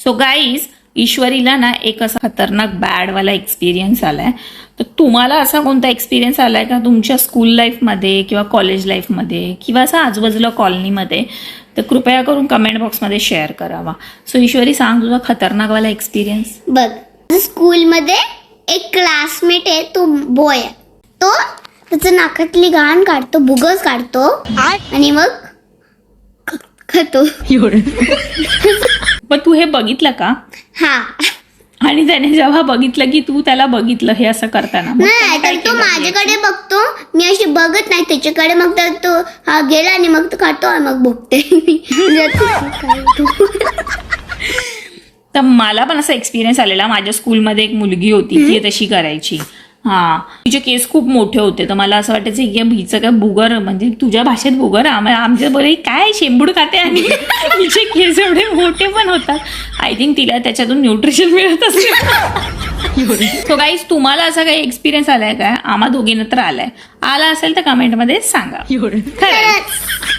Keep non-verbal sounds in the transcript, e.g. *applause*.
So guys ईश्वरीला ना एक असा खतरनाक बॅडवाला एक्सपिरियन्स आलाय. तर तुम्हाला असा कोणता एक्सपिरियन्स आलाय का तुमच्या स्कूल लाईफमध्ये किंवा कॉलेज लाईफमध्ये किंवा असा आजूबाजूला कॉलनीमध्ये तर कृपया करून कमेंट बॉक्समध्ये शेअर करावा. सो ईश्वरी सांग तुझा खतरनाकवाला एक्सपिरियन्स बघ स्कूलमध्ये एक क्लासमेट आहे तो बॉय आहे. तो त्याचं नाकातली घाण काढतो बुगस काढतो आणि मग खातो. *laughs* पण तू हे बघितलं का? हा. आणि त्याने जेव्हा बघितलं की तू त्याला बघितलं हे असं करताना मग नाही तर तो? माझ्याकडे बघतो मी अशी बघत नाही त्याच्याकडे मग तर तो हा गेला आणि मग तो खातो आणि मग बघते. *laughs* तर मला पण असा एक्सपिरियन्स आलेला. माझ्या स्कूलमध्ये एक मुलगी होती ती तशी करायची. हा. तिचे केस खूप मोठे होते तर मला असं वाटायचं की हिचं काय बुगर म्हणजे तुझ्या भाषेत बुगर? आम- आमच्या बरे काय शेंबूड खाते आणि तिचे *laughs* केस एवढे मोठे पण होतात. आय थिंक तिला त्याच्यातून न्यूट्रिशन मिळत असेल. *laughs* सो गाईज तुम्हाला असा काही एक्सपिरियन्स आलाय काय आम्हा दोघींना तर आलाय. आला असेल तर कमेंटमध्ये सांगा. खरंच.